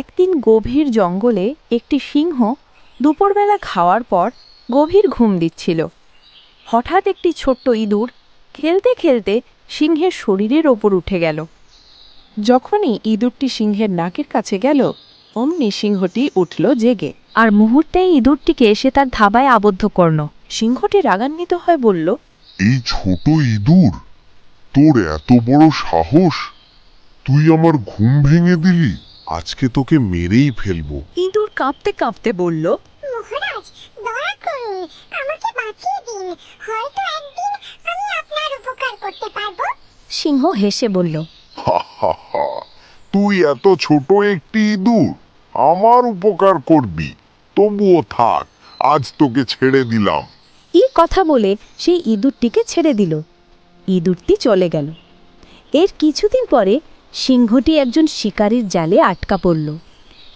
একদিন গভীর জঙ্গলে একটি সিংহ দুপুরবেলা খাওয়ার পর গভীর ঘুম দিচ্ছিল। হঠাৎ একটি ছোট্ট ইঁদুর খেলতে খেলতে সিংহের শরীরের ওপর উঠে গেল। যখনই ইঁদুরটি সিংহের নাকের কাছে গেল অমনি সিংহটি উঠল জেগে। আর মুহূর্তেই ইঁদুরটিকে সে তার ধাবায় আবদ্ধ করল। সিংহটি রাগান্বিত হয়ে বলল এই ছোট ইঁদুর তোর এত বড় সাহস? তুই আমার ঘুম ভেঙে দিলি? আজকে তোকে মেরেই ফেলব। ইঁদুর কাঁপতে কাঁপতে বলল মহারাজ দয়া করুন আমাকে বাঁচিয়ে দিন। হয়তো একদিন আমি আপনার উপকার করতে পারব। সিংহ হেসে বলল হা হা হা তুই এত ছোট একটি ইঁদুর আমার উপকার করবি। তবুও থাক আজ তোকে ছেড়ে দিলাম। এই কথা বলে সেই ইঁদুরটিকে ছেড়ে দিল। ইঁদুরটি চলে গেল। এর কিছুদিন পরে সিংহটি একজন শিকারীর জালে আটকা পড়ল।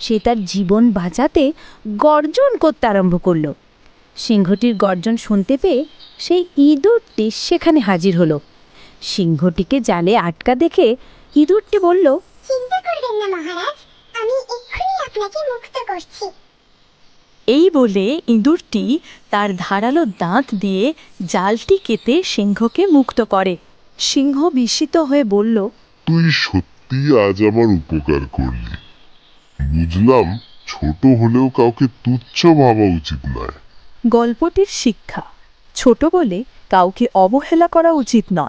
সে তার জীবন বাঁচাতে গর্জন করতে আরম্ভ করল। সিংহটির গর্জন শুনতে পেয়ে সেই ইঁদুরটি সেখানে হাজির হলো। সিংহটিকে জালে আটকা দেখে ইঁদুরটি বলল চিন্তা করবেন না মহারাজ আমি এক্ষুনি আপনাকে মুক্ত করছি। এই বলে ইঁদুরটি তার ধারালো দাঁত দিয়ে জালটি কেটে সিংহকে মুক্ত করে। সিংহ বিস্মিত হয়ে বলল তুই সত্যি আজ আমার উপকার করলি। বুঝলাম ছোট হলেও কাউকে তুচ্ছ ভাবা উচিত নয়। গল্পটির শিক্ষা, ছোট বলে কাউকে অবহেলা করা উচিত নয়।